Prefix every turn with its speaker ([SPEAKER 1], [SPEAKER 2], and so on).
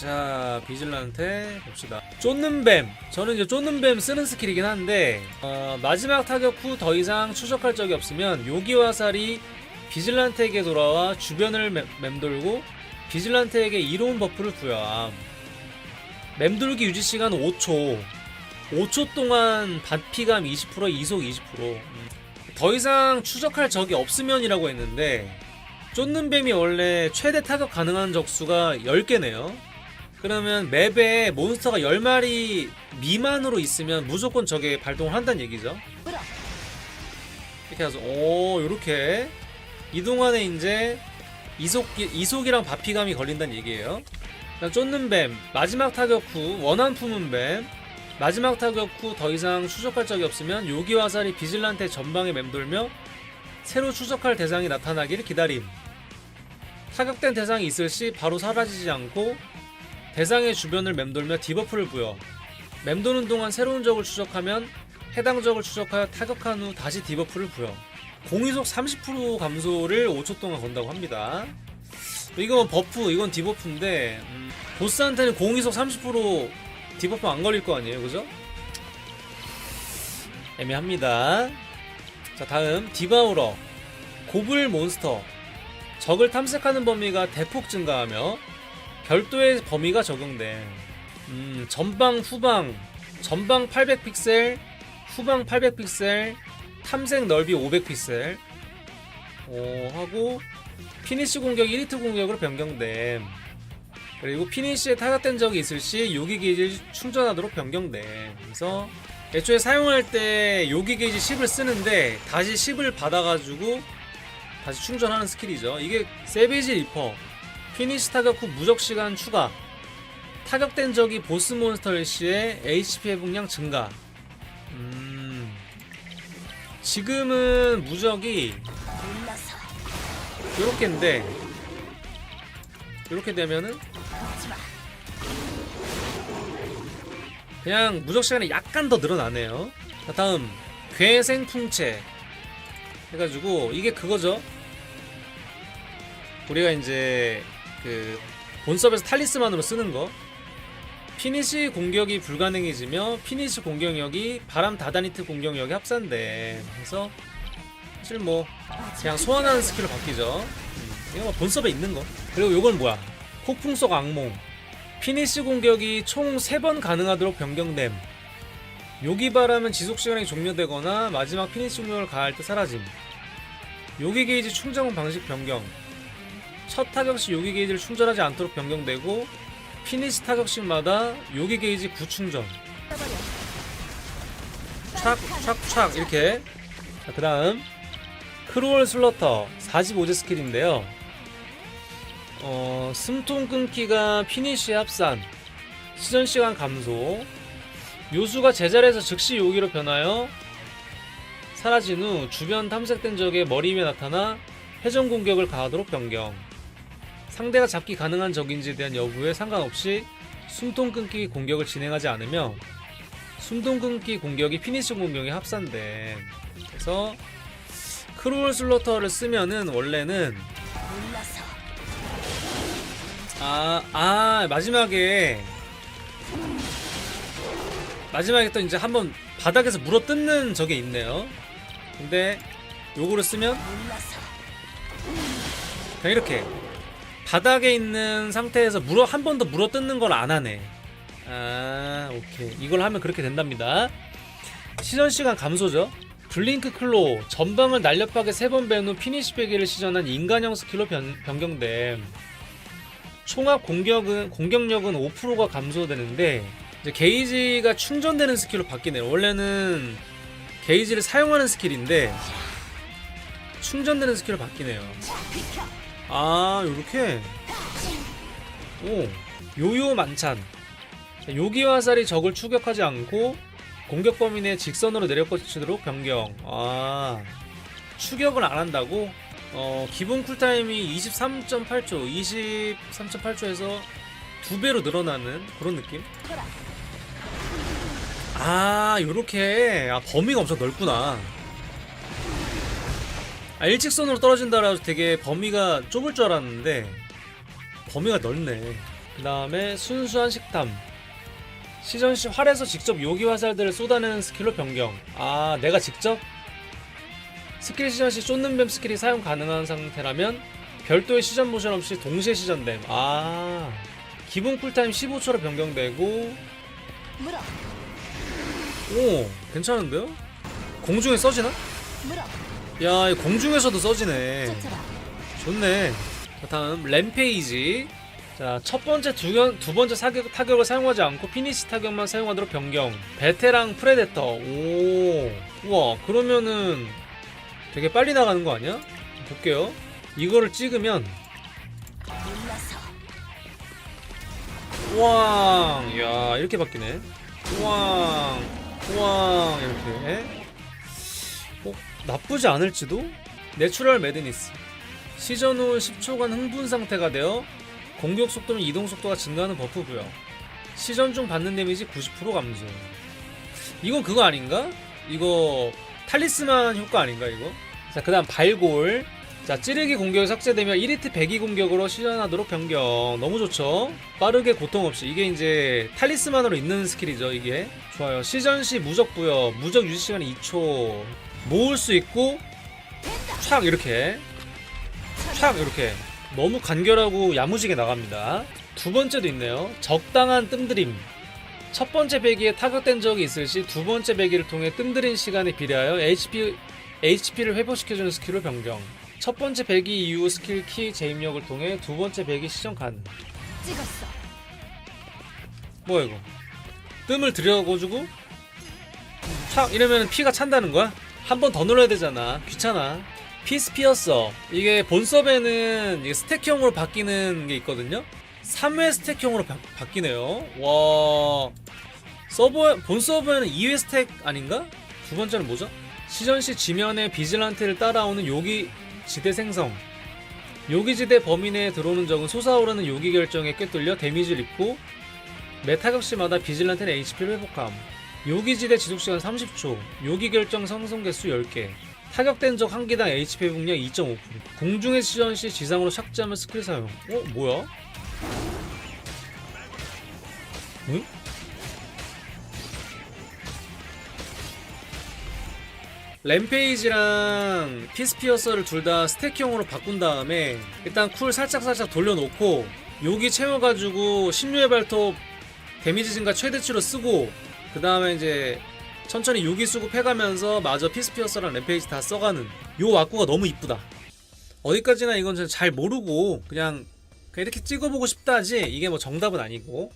[SPEAKER 1] 자 비질란테 봅시다. 쫓는 뱀. 저는 이제 쫓는 뱀 쓰는 스킬이긴 한데 어, 마지막 타격 후 더 이상 추적할 적이 없으면 요기와 살이 비질란테에게 돌아와 주변을 맴- 맴돌고 비질란테에게 이로운 버프를 부여함. 맴돌기 유지 시간 5초. 5초 동안 반피감 20% 이속 20% 음. 더 이상 추적할 적이 없으면이라고 했는데 쫓는 뱀이 원래 최대 타격 가능한 적수가 10개네요. 그러면 맵에 몬스터가 10마리 미만으로 있으면 무조건 저게 발동을 한다는 얘기죠. 이렇게 해서 오 요렇게 이동 안에 이제 이속 이속이랑 바피감이 걸린다는 얘기예요. 쫓는 뱀 마지막 타격 후 원한 품은 뱀 마지막 타격 후 더 이상 추적할 적이 없으면 요기 화살이 비질란테 전방에 맴돌며 새로 추적할 대상이 나타나기를 기다림. 타격된 대상이 있을 시 바로 사라지지 않고 대상의 주변을 맴돌며 디버프를 부여. 맴도는 동안 새로운 적을 추적하면 해당 적을 추적하여 타격한 후 다시 디버프를 부여. 공이속 30% 감소를 5초 동안 건다고 합니다. 이건 버프, 이건 디버프인데 음, 보스한테는 공이속 30% 디버프 안 걸릴 거 아니에요, 그죠? 애매합니다. 자, 다음 디바우러 고블 몬스터 적을 탐색하는 범위가 대폭 증가하며 별도의 범위가 적용돼. 음, 전방 후방 전방 800픽셀, 후방 800픽셀, 탐색 넓이 500픽셀. 오, 하고 피니시 공격 1히트 공격으로 변경됨. 그리고 피니시에 타격된 적이 있을 시 요기 게이지를 충전하도록 변경돼. 그래서 애초에 사용할 때 요기 게이지 10을 쓰는데 다시 10을 받아가지고 다시 충전하는 스킬이죠. 이게 세비지 리퍼 피니시 타격 후 무적 시간 추가 타격된 적이 보스 몬스터일 시에 HP 회복량 증가. 음 지금은 무적이 요렇게인데 요렇게 되면은 그냥 무적 시간이 약간 더 늘어나네요. 자, 다음 괴생풍채 해가지고 이게 그거죠. 우리가 이제 그 본섭에서 탈리스만으로 쓰는 거. 피니시 공격이 불가능해지며 피니시 공격력이 바람 다다니트 공격력에 합산돼. 그래서 사실 뭐 그냥 소환하는 스킬로 바뀌죠. 음, 이거 뭐 본섭에 있는 거. 그리고 요건 뭐야? 폭풍 속 악몽. 피니시 공격이 총 3번 가능하도록 변경됨. 요기 바람은 지속 시간이 종료되거나 마지막 피니시 공격을 가할 때 사라짐. 요기 게이지 충전 방식 변경. 첫 타격 시 요기 게이지를 충전하지 않도록 변경되고 피니시 타격씩마다 요기 게이지 구충전. 촥촥촥 이렇게. 자, 그다음 크루얼 슬러터 45제 스킬인데요. 어, 숨통 끊기가 피니쉬 합산, 시전 시간 감소, 요수가 제자리에서 즉시 요기로 변하여 사라진 후 주변 탐색된 적의 머리 위에 나타나 회전 공격을 가하도록 변경. 상대가 잡기 가능한 적인지에 대한 여부에 상관없이 숨통 끊기 공격을 진행하지 않으며 숨통 끊기 공격이 피니쉬 공격에 합산돼. 그래서 크루얼 슬로터를 쓰면은 원래는 아, 아, 마지막에 마지막에 또 이제 한번 바닥에서 물어 뜯는 적이 있네요. 근데 요거를 쓰면 그냥 이렇게 바닥에 있는 상태에서 물어 한 번 더 물어 뜯는 걸 안 하네. 아, 오케이. 이걸 하면 그렇게 된답니다. 시전 시간 감소죠. 블링크 클로 전방을 날렵하게 세번뺀후 피니시 베기를 시전한 인간형 스킬로 변, 변경됨. 총합 공격은 공격력은 5%가 감소되는데 이제 게이지가 충전되는 스킬로 바뀌네요. 원래는 게이지를 사용하는 스킬인데 충전되는 스킬로 바뀌네요. 아, 요렇게. 오, 요요 만찬. 요기 화살이 적을 추격하지 않고 공격 범위 내 직선으로 내려꽂히도록 변경. 아, 추격을 안 한다고? 어, 기본 쿨타임이 23.8초, 23.8초에서 두 배로 늘어나는 그런 느낌? 아, 요렇게. 아, 범위가 엄청 넓구나. 아, 일직선으로 떨어진다라서 되게 범위가 좁을 줄 알았는데, 범위가 넓네. 그 다음에 순수한 식탐 시전 시 활에서 직접 요기 화살들을 쏟아내는 스킬로 변경 아 내가 직접? 스킬 시전 시 쏟는 뱀 스킬이 사용 가능한 상태라면 별도의 시전 모션 없이 동시에 시전됨 아 기본 쿨타임 15초로 변경되고 오 괜찮은데요? 공중에 써지나? 야, 이 공중에서도 써지네. 좋네. 자, 다음 램페이지. 자, 첫 번째 두, 연, 두 번째 사격, 타격을 사용하지 않고 피니시 타격만 사용하도록 변경. 베테랑 프레데터. 오, 우와, 그러면은 되게 빨리 나가는 거 아니야? 볼게요. 이거를 찍으면 우왕, 야, 이렇게 바뀌네. 우왕, 우왕, 이렇게. 어, 나쁘지 않을지도? 내추럴 매드니스. 시전 후 10초간 흥분 상태가 되어 공격 속도 및 이동 속도가 증가하는 버프 부여. 시전 중 받는 데미지 90% 감소. 이건 그거 아닌가? 이거 탈리스만 효과 아닌가 이거? 자, 그 다음 발골. 자, 찌르기 공격이 삭제되면 1히트 배기 공격으로 시전하도록 변경. 너무 좋죠? 빠르게 고통 없이. 이게 이제 탈리스만으로 있는 스킬이죠, 이게. 좋아요. 시전 시 무적 부여. 무적 유지 시간이 2초. 모을 수 있고, 촥 이렇게. 촥 이렇게. 너무 간결하고 야무지게 나갑니다. 두 번째도 있네요. 적당한 뜸들임. 첫 번째 배기에 타격된 적이 있을 시 두 번째 배기를 통해 뜸들인 시간에 비례하여 HP, HP를 회복시켜주는 스킬로 변경. 첫 번째 배기 이후 스킬 키 재입력을 통해 두 번째 배기 시전 가능.
[SPEAKER 2] 찍었어
[SPEAKER 1] 뭐야 이거? 뜸을 들여가지고 착 이러면 피가 찬다는 거야? 한 번 더 눌러야 되잖아. 귀찮아. 피스 피어서 이게 본섭에는 스택형으로 바뀌는 게 있거든요. 3회 스택형으로 바, 바뀌네요. 와 서버 본 서버에는 2회 스택 아닌가? 두 번째는 뭐죠? 시전 시 지면에 비질란테를 따라오는 요기 지대 생성. 요기 지대 범위 내에 들어오는 적은 솟아오르는 요기 결정에 꿰뚫려 데미지를 입고 매 타격 시마다 비질란테는 HP를 회복함. 요기지대 지속시간 30초. 요기 결정 상승 개수 10개. 타격된 적 한 개당 HP 회복량 2.5%. 공중의 시전 시 지상으로 착지하면 스킬 사용. 어? 뭐야? 응? 램페이지랑 피스피어서를 둘 다 스택형으로 바꾼 다음에 일단 쿨 살짝살짝 돌려놓고 여기 채워가지고 신유의 발톱 데미지 증가 최대치로 쓰고 그 다음에 이제 천천히 유기 수급 해가면서 마저 피스피어서랑 램페이지 다 써가는 요 왁구가 너무 이쁘다. 어디까지나 이건 잘 모르고 그냥 이렇게 찍어보고 싶다지 이게 뭐 정답은 아니고